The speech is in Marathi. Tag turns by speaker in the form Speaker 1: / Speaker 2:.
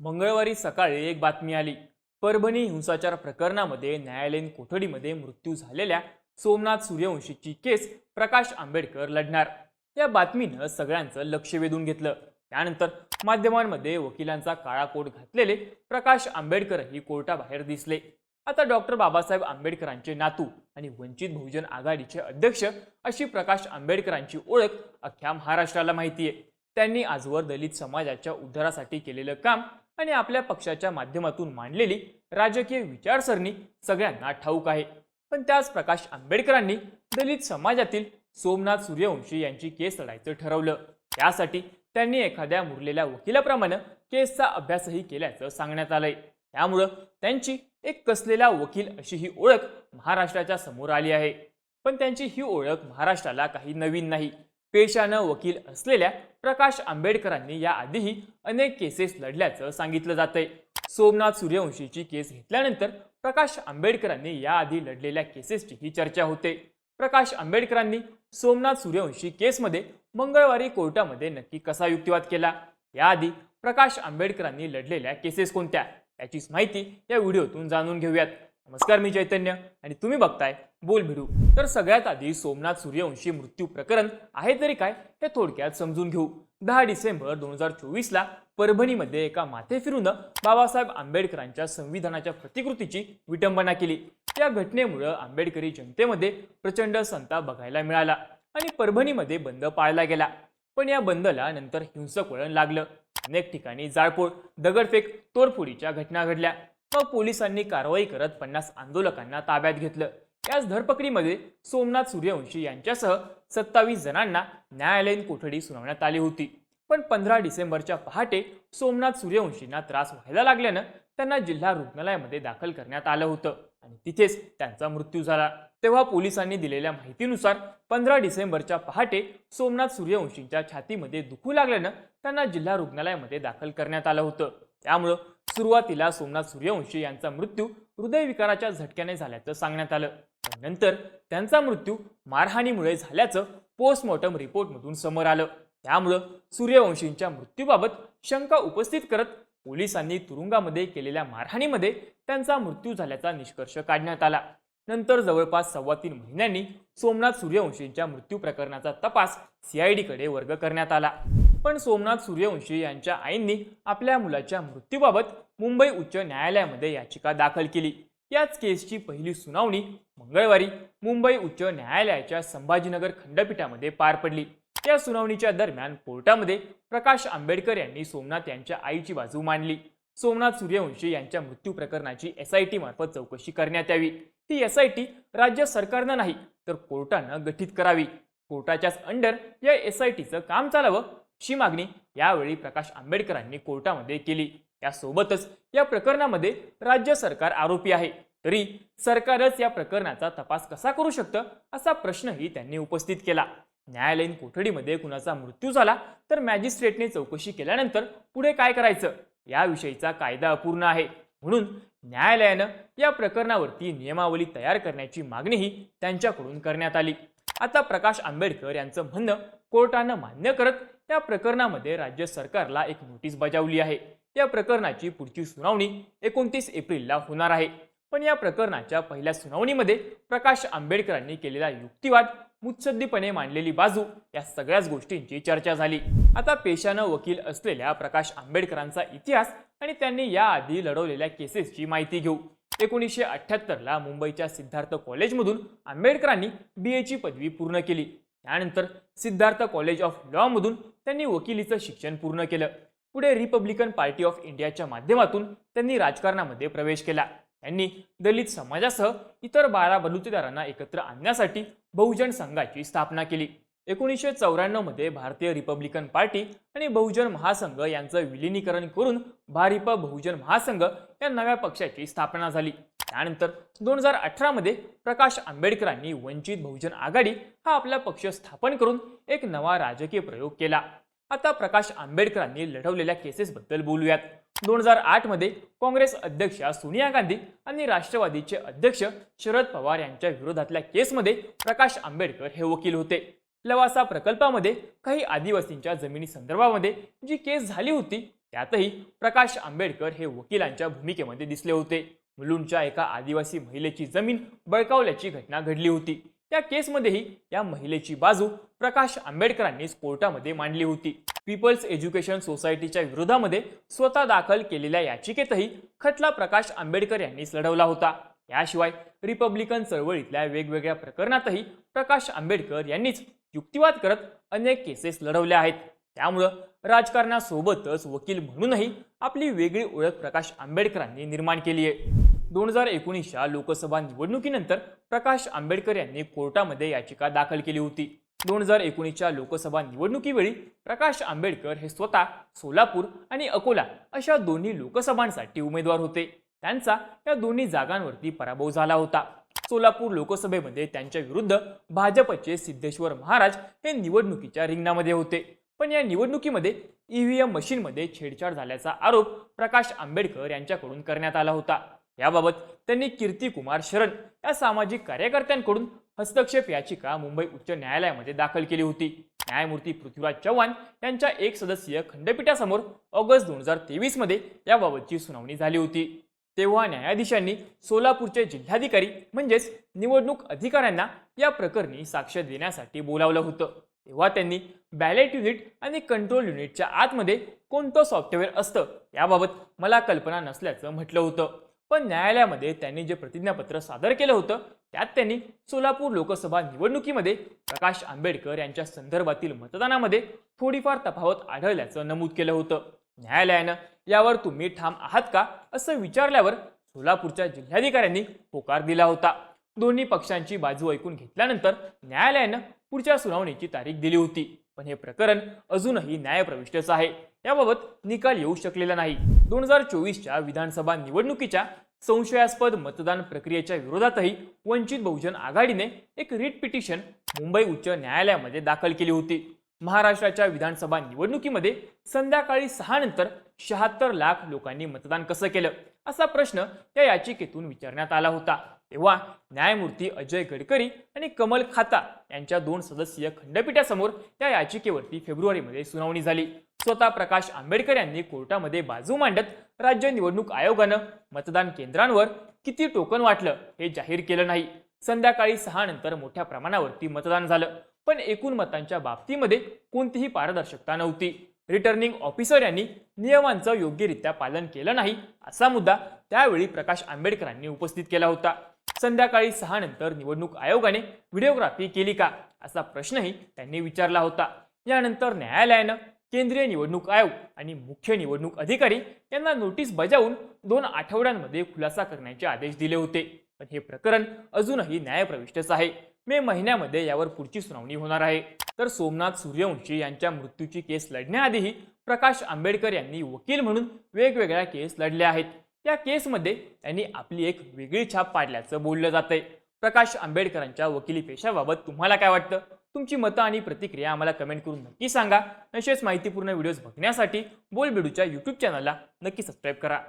Speaker 1: मंगळवारी सकाळी एक बातमी आली. परभणी हिंसाचार प्रकरणामध्ये न्यायालयीन कोठडीमध्ये मृत्यू झालेल्या सोमनाथ सूर्यवंशीची केस प्रकाश आंबेडकर लढणार. या बातमीनं सगळ्यांचं लक्ष वेधून घेतलं. त्यानंतर माध्यमांमध्ये वकिलांचा काळा कोट घातलेले प्रकाश आंबेडकरही कोर्टाबाहेर दिसले. आता डॉक्टर बाबासाहेब आंबेडकरांचे नातू आणि वंचित बहुजन आघाडीचे अध्यक्ष अशी प्रकाश आंबेडकरांची ओळख अख्ख्या महाराष्ट्राला माहिती आहे त्यांनी आजवर दलित समाजाच्या उद्धारासाठी केलेलं काम आणि आपल्या पक्षाच्या माध्यमातून मांडलेली राजकीय विचारसरणी सगळ्यांना ठाऊक आहे. पण त्याच प्रकाश आंबेडकरांनी दलित समाजातील सोमनाथ सूर्यवंशी यांची केस लढायचं ठरवलं. त्यासाठी त्यांनी एखाद्या मुरलेल्या वकिलाप्रमाणे केसचा अभ्यासही केल्याचं सांगण्यात आलंय. त्यामुळं त्यांची एक कसलेला वकील अशी ही ओळख महाराष्ट्राच्या समोर आली आहे. पण त्यांची ही ओळख महाराष्ट्राला काही नवीन नाही. पेशानं वकील असलेल्या प्रकाश आंबेडकरांनी याआधीही अनेक केसेस लढल्याचं सांगितलं जातंय. सोमनाथ सूर्यवंशीची केस घेतल्यानंतर प्रकाश आंबेडकरांनी याआधी लढलेल्या केसेसचीही चर्चा होते. प्रकाश आंबेडकरांनी सोमनाथ सूर्यवंशी केसमध्ये मंगळवारी कोर्टामध्ये नक्की कसा युक्तिवाद केला? याआधी प्रकाश आंबेडकरांनी लढलेल्या केसेस कोणत्या? याचीच माहिती या व्हिडिओतून जाणून घेऊयात. नमस्कार मी चैतन्य आणि तुम्ही बघताय बोल भिडू. तर सगळ्यात आधी सोमनाथ सूर्यवंशी मृत्यू प्रकरण आहे तरी काय हे थोडक्यात समजून घेऊ. दहा डिसेंबर दोन हजार चोवीसला परभणीमध्ये एका माथे फिरून बाबासाहेब आंबेडकरांच्या संविधानाच्या प्रतिकृतीची विटंबना केली. या घटनेमुळं आंबेडकरी जनतेमध्ये प्रचंड संताप बघायला मिळाला आणि परभणीमध्ये बंद पाळला गेला. पण या बंदला नंतर हिंसक वळण लागलं. अनेक ठिकाणी जाळपोळ दगडफेक तोडफोडीच्या घटना घडल्या. मग पोलिसांनी कारवाई करत पन्नास आंदोलकांना ताब्यात घेतलं. याच धरपकडीमध्ये सोमनाथ सूर्यवंशी यांच्यासह सत्तावीस जणांना न्यायालयीन कोठडी सुनावण्यात आली होती. पण पंधरा डिसेंबरच्या पहाटे सोमनाथ सूर्यवंशींना त्रास व्हायला लागल्यानं त्यांना जिल्हा रुग्णालयामध्ये दाखल करण्यात आलं होतं आणि तिथेच त्यांचा मृत्यू झाला. तेव्हा पोलिसांनी दिलेल्या माहितीनुसार पंधरा डिसेंबरच्या पहाटे सोमनाथ सूर्यवंशींच्या छातीमध्ये दुखू लागल्यानं त्यांना जिल्हा रुग्णालयामध्ये दाखल करण्यात आलं होतं. त्यामुळं सुरुवातीला सोमनाथ सूर्यवंशी यांचा मृत्यू हृदयविकाराच्या झटक्याने झाल्याचं सांगण्यात आलं. पण नंतर त्यांचा मृत्यू मारहाणीमुळे झाल्याचं पोस्टमॉर्टम रिपोर्टमधून समोर आलं. त्यामुळं सूर्यवंशींच्या मृत्यूबाबत शंका उपस्थित करत पोलिसांनी तुरुंगामध्ये केलेल्या मारहाणीमध्ये त्यांचा मृत्यू झाल्याचा निष्कर्ष काढण्यात आला. नंतर जवळपास सव्वा तीन महिन्यांनी सोमनाथ सूर्यवंशींच्या मृत्यू प्रकरणाचा तपास सीआयडीकडे वर्ग करण्यात आला. पण सोमनाथ सूर्यवंशी यांच्या आईंनी आपल्या मुलाच्या मृत्यूबाबत मुंबई उच्च न्यायालयामध्ये याचिका दाखल केली. याच केसची पहिली सुनावणी मंगळवारी मुंबई उच्च न्यायालयाच्या संभाजीनगर खंडपीठामध्ये पार पडली. या सुनावणीच्या दरम्यान कोर्टामध्ये प्रकाश आंबेडकर यांनी सोमनाथ यांच्या आईची बाजू मांडली. सोमनाथ सूर्यवंशी यांच्या मृत्यू प्रकरणाची एस आय टी मार्फत चौकशी करण्यात यावी. ती एस आय टी राज्य सरकारनं नाही तर कोर्टानं गठीत करावी. कोर्टाच्याच अंडर या एस आय टीचं काम चालावं अशी मागणी यावेळी प्रकाश आंबेडकरांनी कोर्टामध्ये केली. यासोबतच या प्रकरणामध्ये राज्य सरकार आरोपी आहे. तरी सरकारच या प्रकरणाचा तपास कसा करू शकतं असा प्रश्नही त्यांनी उपस्थित केला. न्यायालयीन कोठडीमध्ये कुणाचा मृत्यू झाला तर मॅजिस्ट्रेटने चौकशी केल्यानंतर पुढे काय करायचं? याविषयीचा कायदा अपूर्ण आहे. म्हणून न्यायालयानं या प्रकरणावरती नियमावली तयार करण्याची मागणीही त्यांच्याकडून करण्यात आली. आता प्रकाश आंबेडकर यांचं म्हणणं कोर्टानं मान्य करत या प्रकरणामध्ये राज्य सरकारला एक नोटीस बजावली आहे. या प्रकरणाची पुढची सुनावणी एकोणतीस एप्रिलला होणार आहे. पण या प्रकरणाच्या पहिल्या सुनावणीमध्ये प्रकाश आंबेडकरांनी केलेला युक्तिवाद मुत्सद्दीपणे मांडलेली बाजू या सगळ्याच गोष्टींची चर्चा झाली. आता पेशानं वकील असलेल्या प्रकाश आंबेडकरांचा इतिहास आणि त्यांनी याआधी लढवलेल्या केसेसची माहिती घेऊ. एकोणीसशे अठ्ठ्याहत्तरला मुंबईच्या सिद्धार्थ कॉलेजमधून आंबेडकरांनी बी एची पदवी पूर्ण केली. त्यानंतर सिद्धार्थ कॉलेज ऑफ लॉमधून त्यांनी वकिलीचं शिक्षण पूर्ण केलं. पुढे रिपब्लिकन पार्टी ऑफ इंडियाच्या माध्यमातून त्यांनी राजकारणामध्ये प्रवेश केला. त्यांनी दलित समाजासह इतर बारा बलुतेदारांना एकत्र आणण्यासाठी बहुजन संघाची स्थापना केली. एकोणीसशे चौऱ्याण्णवमध्ये भारतीय रिपब्लिकन पार्टी आणि बहुजन महासंघ यांचं विलिनीकरण करून भारिप बहुजन महासंघ या नव्या पक्षाची स्थापना झाली. त्यानंतर दोन हजार अठरा मध्ये प्रकाश आंबेडकरांनी वंचित बहुजन आघाडी हा आपला पक्ष स्थापन करून एक नवा राजकीय प्रयोग केला. आता प्रकाश आंबेडकरांनी लढवलेल्या केसेसबद्दल बोलूयात. दोन हजार आठमध्ये काँग्रेस अध्यक्षा सोनिया गांधी आणि राष्ट्रवादीचे अध्यक्ष शरद पवार यांच्या विरोधातल्या केसमध्ये प्रकाश आंबेडकर हे वकील होते. लवासा प्रकल्पामध्ये काही आदिवासींच्या जमिनी संदर्भामध्ये जी केस झाली होती त्यातही प्रकाश आंबेडकर हे वकिलांच्या भूमिकेमध्ये दिसले होते. मुलुंडच्या एका आदिवासी महिलेची जमीन बळकावल्याची घटना घडली होती. त्या केसमध्येही या महिलेची बाजू प्रकाश आंबेडकरांनीच कोर्टामध्ये मांडली होती. पीपल्स एज्युकेशन सोसायटीच्या विरोधामध्ये स्वतः दाखल केलेल्या याचिकेतही खटला प्रकाश आंबेडकर यांनीच लढवला होता. याशिवाय रिपब्लिकन चळवळीतल्या वेगवेगळ्या प्रकरणातही प्रकाश आंबेडकर यांनीच युक्तिवाद करत अनेक केसेस लढवल्या आहेत. त्यामुळं राजकारणासोबतच वकील म्हणूनही आपली वेगळी ओळख प्रकाश आंबेडकरांनी निर्माण केली आहे दोन हजार एकोणीसच्या लोकसभा निवडणुकीनंतर प्रकाश आंबेडकर यांनी कोर्टामध्ये याचिका दाखल केली होती. दोन हजार एकोणीसच्या लोकसभा निवडणुकीवेळी प्रकाश आंबेडकर हे स्वतः सोलापूर आणि अकोला अशा दोन्ही लोकसभांसाठी उमेदवार होते. त्यांचा या दोन्ही जागांवरती पराभव झाला होता. सोलापूर लोकसभेमध्ये त्यांच्या विरुद्ध भाजपचे सिद्धेश्वर महाराज हे निवडणुकीच्या रिंगणामध्ये होते. पण या निवडणुकीमध्ये ईव्हीएम मशीनमध्ये छेडछाड झाल्याचा आरोप प्रकाश आंबेडकर यांच्याकडून करण्यात आला होता. याबाबत त्यांनी कीर्ती कुमार शरण या सामाजिक कार्यकर्त्यांकडून हस्तक्षेप याचिका मुंबई उच्च न्यायालयामध्ये दाखल केली होती. न्यायमूर्ती पृथ्वीराज चव्हाण यांच्या एक सदस्यीय खंडपीठासमोर ऑगस्ट दोन हजार तेवीसमध्ये याबाबतची सुनावणी झाली होती. तेव्हा न्यायाधीशांनी सोलापूरचे जिल्हाधिकारी म्हणजेच निवडणूक अधिकाऱ्यांना या प्रकरणी साक्ष देण्यासाठी बोलावलं होतं. तेव्हा त्यांनी बॅलेट युनिट आणि कंट्रोल युनिटच्या आतमध्ये कोणतं सॉफ्टवेअर असतं याबाबत मला कल्पना नसल्याचं म्हटलं होतं. पण न्यायालयामध्ये त्यांनी जे प्रतिज्ञापत्र सादर केलं होतं त्यात त्यांनी सोलापूर लोकसभा निवडणुकीमध्ये प्रकाश आंबेडकर यांच्या संदर्भातील मतदानामध्ये थोडीफार तफावत आढळल्याचं नमूद केलं होतं. न्यायालयानं यावर तुम्ही ठाम आहात का असं विचारल्यावर सोलापूरच्या जिल्हाधिकाऱ्यांनी होकार दिला होता. दोन्ही पक्षांची बाजू ऐकून घेतल्यानंतर न्यायालयानं पुढच्या सुनावणीची तारीख दिली होती. पण हे प्रकरण अजूनही न्यायप्रविष्टच आहे. याबाबत निकाल येऊ शकलेला नाही. दोन हजार चोवीसच्या विधानसभा निवडणुकीच्या संशयास्पद मतदान प्रक्रियेच्या विरोधातही वंचित बहुजन आघाडीने एक रिट पिटिशन मुंबई उच्च न्यायालयामध्ये दाखल केली होती. महाराष्ट्राच्या विधानसभा निवडणुकीमध्ये संध्याकाळी सहा नंतर शहात्तर लाख लोकांनी मतदान कसं केलं? असा प्रश्न या याचिकेतून विचारण्यात आला होता. तेव्हा न्यायमूर्ती अजय गडकरी आणि कमल खाता यांच्या दोन सदस्यीय खंडपीठासमोर या याचिकेवरती फेब्रुवारीमध्ये सुनावणी झाली. स्वतः प्रकाश आंबेडकर यांनी कोर्टामध्ये बाजू मांडत राज्य निवडणूक आयोगानं मतदान केंद्रांवर किती टोकन वाटलं हे जाहीर केलं नाही. संध्याकाळी सहा नंतर मोठ्या प्रमाणावरती मतदान झालं. पण एकूण मतांच्या बाबतीमध्ये कोणतीही पारदर्शकता नव्हती. रिटर्निंग ऑफिसर यांनी नियमांचं योग्यरित्या पालन केलं नाही असा मुद्दा त्यावेळी प्रकाश आंबेडकरांनी उपस्थित केला होता. संध्याकाळी सहा नंतर निवडणूक आयोगाने व्हिडिओग्राफी केली का असा प्रश्नही त्यांनी विचारला होता. यानंतर न्यायालयानं केंद्रीय निवडणूक आयोग आणि मुख्य निवडणूक अधिकारी यांना नोटीस बजावून दोन आठवड्यांमध्ये खुलासा करण्याचे आदेश दिले होते. पण हे प्रकरण अजूनही न्यायप्रविष्टच आहे. मे महिन्यामध्ये यावर पुढची सुनावणी होणार आहे. तर सोमनाथ सूर्यवंशी यांच्या मृत्यूची केस लढण्याआधीही प्रकाश आंबेडकर यांनी वकील म्हणून वेगवेगळ्या केस लढल्या आहेत. या केसमध्ये त्यांनी आपली एक वेगळी छाप पाडल्याचं बोललं जातंय. प्रकाश आंबेडकरांच्या वकिली पेशाबाबत तुम्हाला काय वाटतं? तुमची मतं आणि प्रतिक्रिया आम्हाला कमेंट करून नक्की सांगा. तसेच माहितीपूर्ण व्हिडिओज बघण्यासाठी बोलबिडूच्या यूट्यूब चॅनलला नक्की सबस्क्राईब करा.